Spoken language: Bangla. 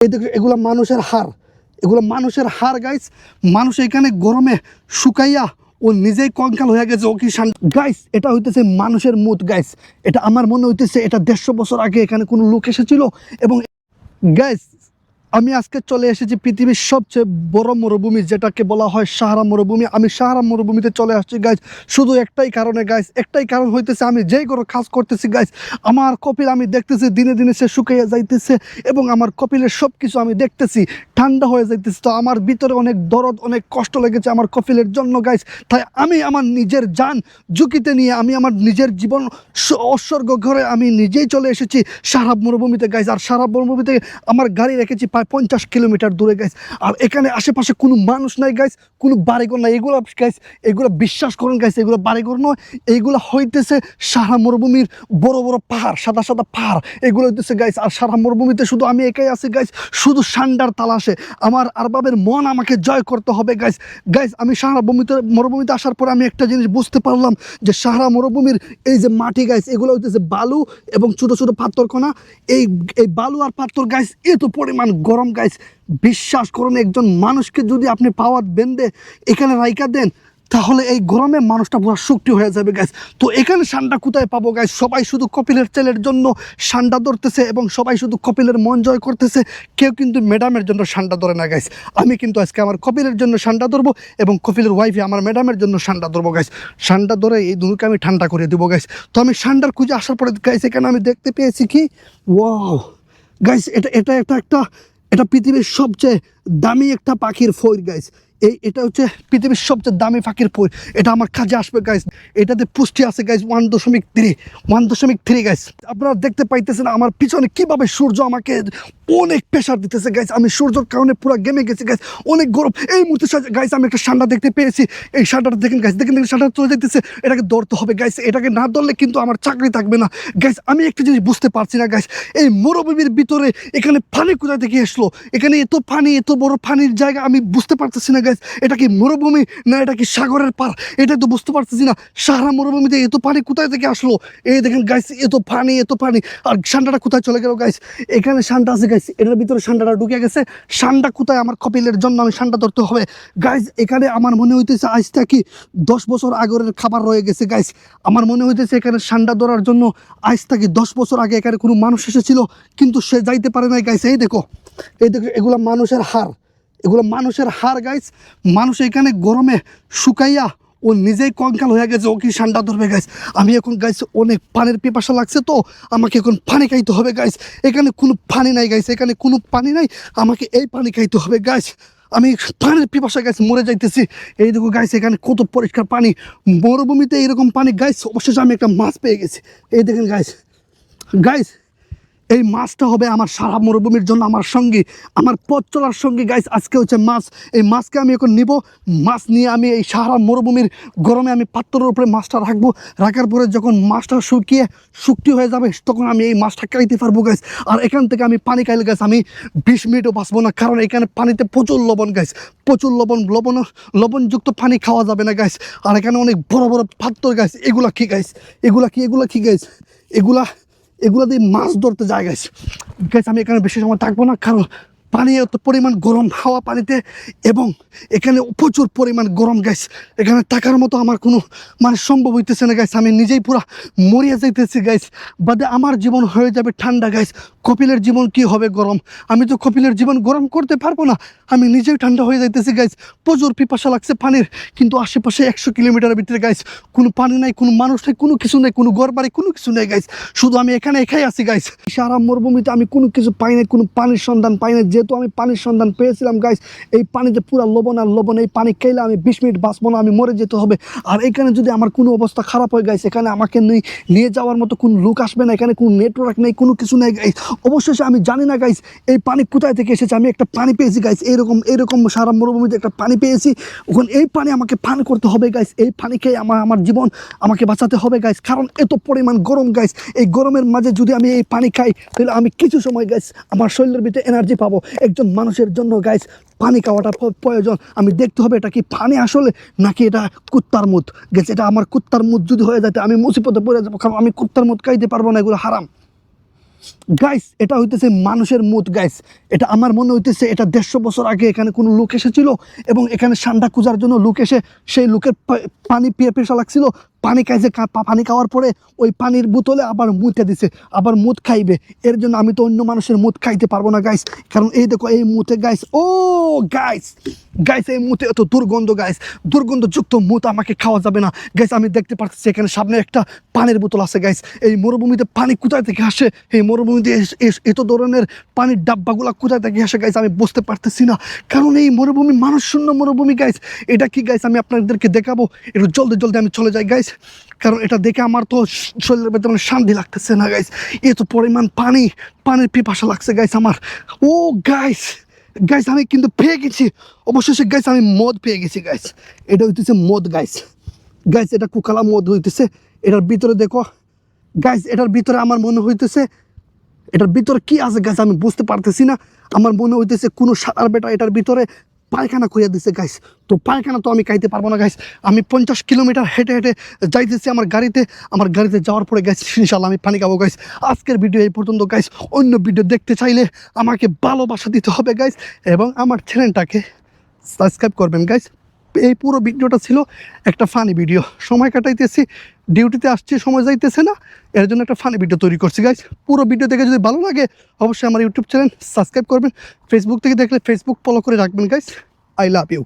এগুলো মানুষের হার। এগুলো মানুষের হার গাইস মানুষ এখানে গরমে শুকাইয়া ও নিজেই কঙ্কাল হয়ে গেছে, ও কি গাইস এটা হইতেছে মানুষের মুত গাইস এটা আমার মনে হইতেছে এটা দেড়শো বছর আগে এখানে কোনো লোক এসেছিল এবং গাইস আমি আজকে চলে এসেছি পৃথিবীর সবচেয়ে বড় মরুভূমি, যেটাকে বলা হয় সাহারা মরুভূমি। আমি সাহারা মরুভূমিতে চলে আসছি গাইজ শুধু একটাই কারণে গাইজ একটাই কারণ হইতেছে, আমি যেই করে কাজ করতেছি গাইজ আমার কপিল আমি দেখতেছি, দিনে দিনে সে শুকাইয়া যাইতেছে এবং আমার কপিলের সব কিছু আমি দেখতেছি, ঠান্ডা হয়ে যাইতেছে। তো আমার ভিতরে অনেক দরদ, অনেক কষ্ট লেগেছে আমার কপিলের জন্য গাইজ তাই আমি আমার নিজের যান ঝুঁকিতে নিয়ে, আমি আমার নিজের জীবন উৎসর্গ করে আমি নিজেই চলে এসেছি সারাব মরুভূমিতে গাইজ আর সারাব মরুভূমিতে আমার গাড়ি রেখেছি প্রায় পঞ্চাশ কিলোমিটার দূরে গাইজ আর এখানে আশেপাশে কোনো মানুষ নাই গাইজ কোনো বাড়িঘর নাই। এগুলো গাইজ এগুলো বিশ্বাস করুন গাইজ এগুলো বাড়িঘর নয়। এইগুলো হইতেছে সারা মরুভূমির বড় বড় পাহাড়, সাদা সাদা পাহাড়। এগুলো হইতেছে গাইজ আর সারা মরুভূমিতে শুধু আমি একাই আছি গাইজ শুধু সান্ডার তালাশে। আমার আরবাবের মন আমাকে জয় করতে হবে গাইজ গাইজ আমি সাহারা ভূমিতে, মরুভূমিতে আসার পর আমি একটা জিনিস বুঝতে পারলাম যে সাহারা মরুভূমির এই যে মাটি গাইজ এগুলো হইতেছে বালু এবং ছোট ছোট পাথর কণা এই এই বালু আর পাথর গাইজ এত পরিমাণ গরম গাইস বিশ্বাস করুন, একজন মানুষকে যদি আপনি পাওয়ার বেঁধে এখানে রাইকা দেন, তাহলে এই গরমে মানুষটা পুরো শক্তি হয়ে যাবে গাইজ তো এখানে সান্ডা কোথায় পাবো গাইজ সবাই শুধু কপিলের ছেলের জন্য সান্ডা ধরতেছে এবং সবাই শুধু কপিলের মন জয় করতেছে। কেউ কিন্তু ম্যাডামের জন্য সান্ডা ধরে না গাইজ আমি কিন্তু আজকে আমার কপিলের জন্য সান্ডা ধরবো এবং কপিলের ওয়াইফে আমার ম্যাডামের জন্য সান্ডা ধরবো গাইজ সান্ডা ধরে এই দুনুকে আমি ঠান্ডা করে দেবো গাইজ তো আমি সান্ডার খুঁজে আসার পরে গাইজ এখানে আমি দেখতে পেয়েছি কি? ওয়াও গাইজ এটা এটা একটা একটা এটা পৃথিবীর সবচেয়ে দামি একটা পাখির ফইর গাইস এই, এটা হচ্ছে পৃথিবীর সবচেয়ে দামি পাখির ফইর এটা আমার কাজে আসবে গাইস এটাতে পুষ্টি আছে গাইস ওয়ান দশমিক থ্রি ওয়ান দশমিক থ্রি গাইস আপনারা দেখতে পাইতেছেন আমার পিছনে কীভাবে সূর্য আমাকে অনেক প্রেশার দিতেছে গাইজ আমি সূর্যর কারণে পুরো গেমে গেছি গাইজ অনেক গরম। এই মুহূর্তে গাইজ আমি একটা সান্ডা দেখতে পেয়েছি। এই সান্ডাটা দেখেন গাইজ দেখেন দেখেন সান্ডা চলে যেতেছে এটাকে ধরতে হবে গাইজ এটাকে না ধরলে কিন্তু আমার চাকরি থাকবে না। গাইজ আমি একটা জিনিস বুঝতে পারছি না গাইজ এই মরুভূমির ভিতরে এখানে পানি কোথায় থেকে আসলো এখানে এত পানি, এত বড় পানির জায়গা আমি বুঝতে পারতেছি না গাইজ এটা কি মরুভূমি না এটা কি সাগরের পার এটা তো বুঝতে পারতেছি না। সাহারা মরুভূমিতে এত পানি কোথায় থেকে আসলো? এই দেখেন গাইজ এত পানি এত পানি। আর সান্ডাটা কোথায় চলে গেল গাইজ এখানে সান্ডা আছে গাইজ এটার ভিতরে সান্ডাটা ঢুকে গেছে। সান্ডা কোথায়? আমার কপিলের জন্য আমি সান্ডা ধরতে হবে। গাইজ এখানে আমার মনে হইতেছে আজ থেকে দশ বছর আগের খাবার রয়ে গেছে। গাইজ আমার মনে হইতেছে এখানে সান্ডা ধরার জন্য আজ থেকে দশ বছর আগে এখানে কোনো মানুষ এসেছিল, কিন্তু সে যাইতে পারে নাই। গাইজ এই দেখো এই দেখো, এগুলো মানুষের হার এগুলো মানুষের হার গাইজ মানুষ এখানে গরমে শুকাইয়া ও নিজেই কঙ্কাল হয়ে গেছে, ও কি ঠান্ডা ধরবে গাইস আমি এখন গাইজ অনেক পানির পিপাসা লাগছে তো, আমাকে এখন পানি খাইতে হবে গাইস এখানে কোনো পানি নাই গাইজ এখানে কোনো পানি নাই, আমাকে এই পানি খাইতে হবে গাইস আমি পানির পিপাসা গাছ মরে যাইতেছি। এই দেখো গাইস এখানে কত পরিষ্কার পানি। মরুভূমিতে এরকম পানি গাইস অবশেষে আমি একটা মাছ পেয়ে গেছি। এই দেখেন গাইস গাইস এই মাছটা হবে আমার সারা মরুভূমির জন্য আমার সঙ্গী, আমার পথ চলার সঙ্গী। গাইস আজকে হচ্ছে মাছ। এই মাছকে আমি এখন নিব। মাছ নিয়ে আমি এই সারা মরুভূমির গরমে আমি পাত্রের উপরে মাছটা রাখব। রাখার পরে যখন মাছটা শুকিয়ে শুকটি হয়ে যাবে, তখন আমি এই মাছটা খাইতে পারব গাইস আর এখান থেকে আমি পানি খাইলে গাছ আমি বিশ মিনিটও বাঁচবো না, কারণ এখানে পানিতে প্রচুর লবণ গাইস প্রচুর লবণ লবণ, লবণযুক্ত পানি খাওয়া যাবে না গাইস আর এখানে অনেক বড় বড় পাত্র গাইস এগুলা কি গাইস এগুলা কি এগুলা কি গাইস এগুলা এগুলো দিয়ে মাছ ধরতে যায় গেছে গেছে আমি এখানে বেশি সময় থাকব না কারণ পানি এত পরিমাণ গরম হাওয়া পানিতে এবং এখানে প্রচুর পরিমাণ গরম গ্যাস এখানে থাকার মতো আমার কোনো মানে সম্ভব হইতেছে না গ্যাস আমি নিজেই পুরা মরিয়া যাইতেছি গ্যাস বাদে আমার জীবন হয়ে যাবে ঠান্ডা গ্যাস কপিলের জীবন কি হবে গরম? আমি তো কপিলের জীবন গরম করতে পারব না। আমি নিজেই ঠান্ডা হয়ে যাইতেছি গ্যাস প্রচুর পিপাসা লাগছে পানির, কিন্তু আশেপাশে একশো কিলোমিটারের ভিতরে গ্যাস কোনো পানি নাই, কোনো মানুষ নেই, কোনো কিছু নেই, কোনো ঘর বাড়ি, কোনো কিছু নেই গাইস শুধু আমি এখানে একাই আছি গাইস সারা মরুভূমিতে আমি কোনো কিছু পাই নাই, কোনো পানির সন্ধান পাই নাই যেহেতু আমি পানির সন্ধান পেয়েছিলাম গাইস এই পানিতে পুরো লবণ আর লবণ, এই পানি খেলে আমি বিশ মিনিট বাঁচবো না, আমি মরে যেতে হবে। আর এখানে যদি আমার কোনো অবস্থা খারাপ হয়ে গাইস এখানে আমাকে নিয়ে নিয়ে যাওয়ার মতো কোনো লোক আসবে না, এখানে কোনো নেটওয়ার্ক নেই, কোনো কিছু নেই গাইস অবশেষে আমি জানি না গাইস এই পানি কোথায় থেকে এসেছে, আমি একটা পানি পেয়েছি গাইস এইরকম এইরকম সারা মরুভূমিতে একটা পানি পেয়েছি। ওখানে এই পানি আমাকে পান করতে হবে গাইস এই পানি খেয়ে আমার আমার জীবন আমাকে বাঁচাতে হবে গাইস কারণ এত পরিমাণ গরম গাইস এই গরমের মাঝে যদি আমি এই পানি খাই, তাহলে আমি কিছু সময় গাইস আমার শরীরের ভিতরে এনার্জি পাবো। একজন মানুষের জন্য গাইস পানি খাওয়াটা প্রয়োজন। আমি দেখতে হবে এটা কি পানি আসলে, নাকি এটা কুত্তার মুদ। গেছে এটা আমার কুত্তার মুদ যদি হয়ে যায় আমি মুসিবতে পড়ে যাব, কারণ আমি কুত্তার মুদ খাইতে পারব না, এগুলো হারাম। গাইস এটা হইতেছে মানুষের মুদ গাইস এটা আমার মনে হইতেছে এটা দেড়শো বছর আগে এখানে কোনো লোক এসেছিল, এবং এখানে সান্ডা খুঁজার জন্য লোক এসে সেই লোকের পানি পেয়ে পেশা লাগছিল পানি খাইছে পানি খাওয়ার পরে ওই পানির বোতলে আবার মুতে দিছে, আবার মুদ খাইবে। এর জন্য আমি তো অন্য মানুষের মুদ খাইতে পারব না গাইস কারণ এই দেখো, এই মুতে গাইস ও গাইস গাইস এই মুতে এত দুর্গন্ধ গাইস দুর্গন্ধযুক্ত মুত আমাকে খাওয়া যাবে না। গাইস আমি দেখতে পাচ্ছি এখানে সামনে একটা পানির বোতল আছে গাইস এই মরুভূমিতে পানি কোথায় থেকে আসে? এই মরুভূমিতে এত ধরনের পানির ডাব্বাগুলা কোথায় থেকে আসে গাইস আমি বুঝতে পারতেছি না। কারণ এই মরুভূমি মানুষ শূন্য মরুভূমি গাইস এটা কি গাইস আমি আপনাদেরকে দেখাবো? একটু জলদি জলদি আমি চলে যাই গাইস কারণ এটা দেখে আমার তো শরীরের ভেতরে শান্তি লাগতেছে না গাইস এত পরিমাণ পানি, পানির পিপাসা লাগছে গাইস আমার। ও গাইস গাইস আমি কিন্তু পেয়ে গেছি। অবশেষে গাইস আমি মদ পেয়ে গেছি গাইস এটা হইতেছে মদ গাইস গাইস এটা কুকালা মদ হইতেছে। এটার ভিতরে দেখো গাইস এটার ভিতরে আমার মনে হইতেছে, এটার ভিতরে কি আছে গাইস আমি বুঝতে পারতেছি না। আমার মনে হইতেছে কোনো সাঁতার বেটা এটার ভিতরে পায়খানা খুঁজে দিছে গাইস তো পায়খানা তো আমি খাইতে পারব না গাইস আমি পঞ্চাশ কিলোমিটার হেঁটে হেঁটে যাইতেছি আমার গাড়িতে। আমার গাড়িতে যাওয়ার পরে গাইস ইনশাল্লাহ আমি পানি খাব গাইস আজকের ভিডিও এই পর্যন্ত গাইস অন্য ভিডিও দেখতে চাইলে আমাকে ভালোবাসা দিতে হবে গাইস এবং আমার চ্যানেলটাকে সাবস্ক্রাইব করবেন গাইস এই পুরো ভিডিওটা ছিল একটা ফানি ভিডিও সময় কাটাইতেছি ডিউটিতে আসছি, সময় যাইতেছে না, এর জন্য একটা ফানি ভিডিও তৈরি করছি গাইজ পুরো ভিডিও দেখে যদি ভালো লাগে, অবশ্যই আমার ইউটিউব চ্যানেল সাবস্ক্রাইব করবেন। ফেসবুক থেকে দেখলে ফেসবুক ফলো করে রাখবেন গাইজ আই লাভ ইউ